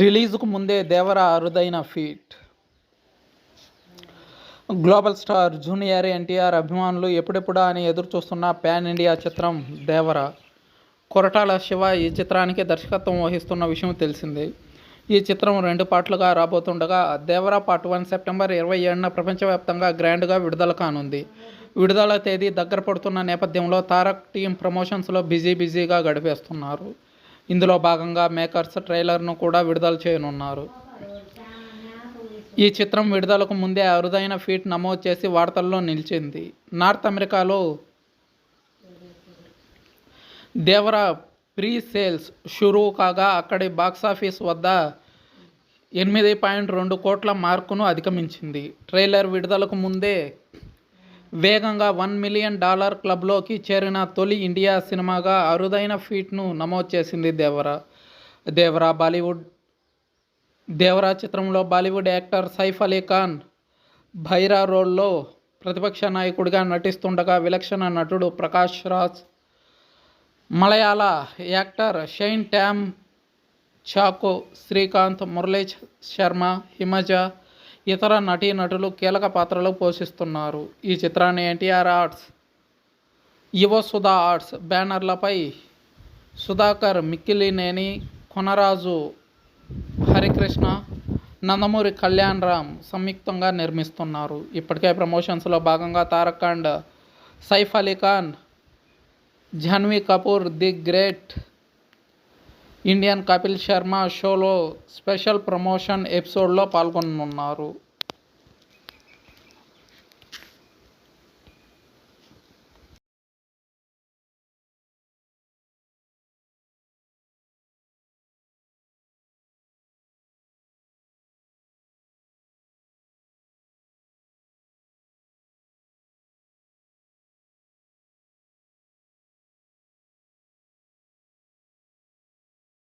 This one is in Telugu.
రిలీజ్కు ముందే దేవర అరుదైన feat. Global star junior NTR అభిమానులు ఎప్పుడెప్పుడా అని ఎదురు చూస్తున్న పాన్ ఇండియా చిత్రం దేవర. కొరటాల శివ ఈ చిత్రానికి దర్శకత్వం వహిస్తున్న విషయం తెలిసిందే. ఈ చిత్రం రెండు పార్ట్లుగా రాబోతుండగా దేవర పార్ట్ వన్ సెప్టెంబర్ ఇరవై ఏడున ప్రపంచవ్యాప్తంగా గ్రాండ్గా విడుదల కానుంది. విడుదల తేదీ దగ్గర పడుతున్న నేపథ్యంలో తారక్ టీం ప్రమోషన్స్లో బిజీ బిజీగా గడిపేస్తున్నారు. ఇందులో భాగంగా మేకర్స్ ట్రైలర్ను కూడా విడుదల చేయనున్నారు. ఈ చిత్రం విడుదలకు ముందే అరుదైన ఫీట్ నమోదు చేసి వార్తల్లో నిలిచింది. నార్త్ అమెరికాలో దేవర ప్రీ సేల్స్ షురూ కాగా అక్కడి బాక్సాఫీస్ వద్ద ఎనిమిది పాయింట్ రెండు కోట్ల మార్కును అధిగమించింది. ట్రైలర్ విడుదలకు ముందే వేగంగా వన్ మిలియన్ డాలర్ క్లబ్లోకి చేరిన తొలి ఇండియా సినిమాగా అరుదైన ఫీట్ను నమోదు చేసింది దేవరా దేవరా బాలీవుడ్. దేవరా చిత్రంలో బాలీవుడ్ యాక్టర్ సైఫ్ అలీ ఖాన్ భైరా రోల్లో ప్రతిపక్ష నాయకుడిగా నటిస్తుండగా విలక్షణ నటుడు ప్రకాష్ రాజ్. మలయాళ యాక్టర్ షైన్ ట్యామ్ చాకో శ్రీకాంత్ మురళీ శర్మ హిమజ ఇతర నటీనటులు కీలక పాత్రలు పోషిస్తున్నారు. ఈ చిత్రాన్ని NTR arts Yuva Sudha arts బ్యానర్లపై Sudhakar Mikkilineni Konaraju Harikrishna Nandamuri Kalyan Ram సంయుక్తంగా నిర్మిస్తున్నారు. ఇప్పటికే ప్రమోషన్స్లో భాగంగా Tarak and Saif Ali Khan Janhvi Kapoor the great Indian Kapil Sharma షోలో స్పెషల్ ప్రమోషన్ ఎపిసోడ్లో పాల్గొనున్నారు